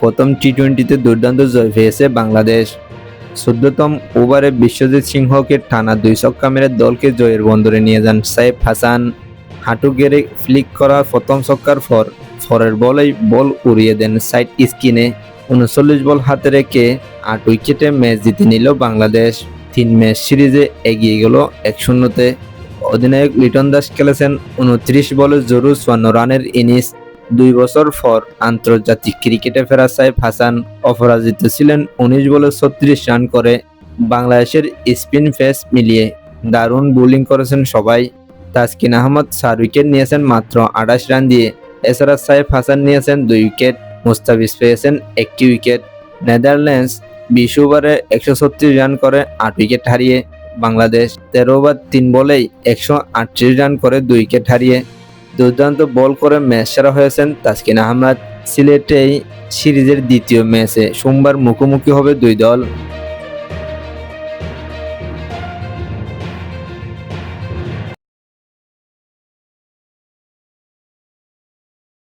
প্রথম টি টোয়েন্টিতে দুর্দান্ত জয় পেয়েছে বাংলাদেশ। চোদ্দতম ওভারে বিশ্বজিৎ সিংহকে টানা দুই ছক্কা মেরে দলকে জয়ের বন্দরে নিয়ে যান সাইফ হাসান। হাঁটু গেড়ে ফ্লিক করা প্রথম ছক্কার পর ফরের বলেই বল উড়িয়ে দেন সাইড স্কিনে উনচল্লিশ বল হাতে রেখে আট উইকেটে ম্যাচ জিতে নিল বাংলাদেশ। তিন ম্যাচ সিরিজে এগিয়ে গেল এক শূন্যতে। অধিনায়ক লিটন দাস খেলেছেন উনত্রিশ বলে জরুর চুয়ান্ন রানের ইনিংস। দুই বছর পর আন্তর্জাতিক ক্রিকেটে ফেরা সাইফ হাসান অপরাজিত ছিলেন উনিশ বলে ছত্রিশ রান করে। বাংলাদেশের স্পিন ফেস মিলিয়ে দারুণ বোলিং করেছেন সবাই। তাসকিন আহমদ চার উইকেট নিয়েছেন মাত্র আঠাশ রান দিয়ে। এছাড়া সাইফ হাসান নিয়েছেন দুই উইকেট, মুস্তাফিজ পেয়েছেন একটি উইকেট। নেদারল্যান্ডস বিশ ওভারে একশো ছত্রিশ রান করে, আট উইকেট হারিয়ে। বাংলাদেশ তেরো ওভার তিন বলেই একশো আটত্রিশ রান করে, দুই উইকেট হারিয়ে। দুর্দান্ত বল করে ম্যাচ সেরা হয়েছেন তাসকিন আহমদ। সিলেটেই সিরিজের দ্বিতীয় ম্যাচে সোমবার মুখোমুখি হবে দুই দল।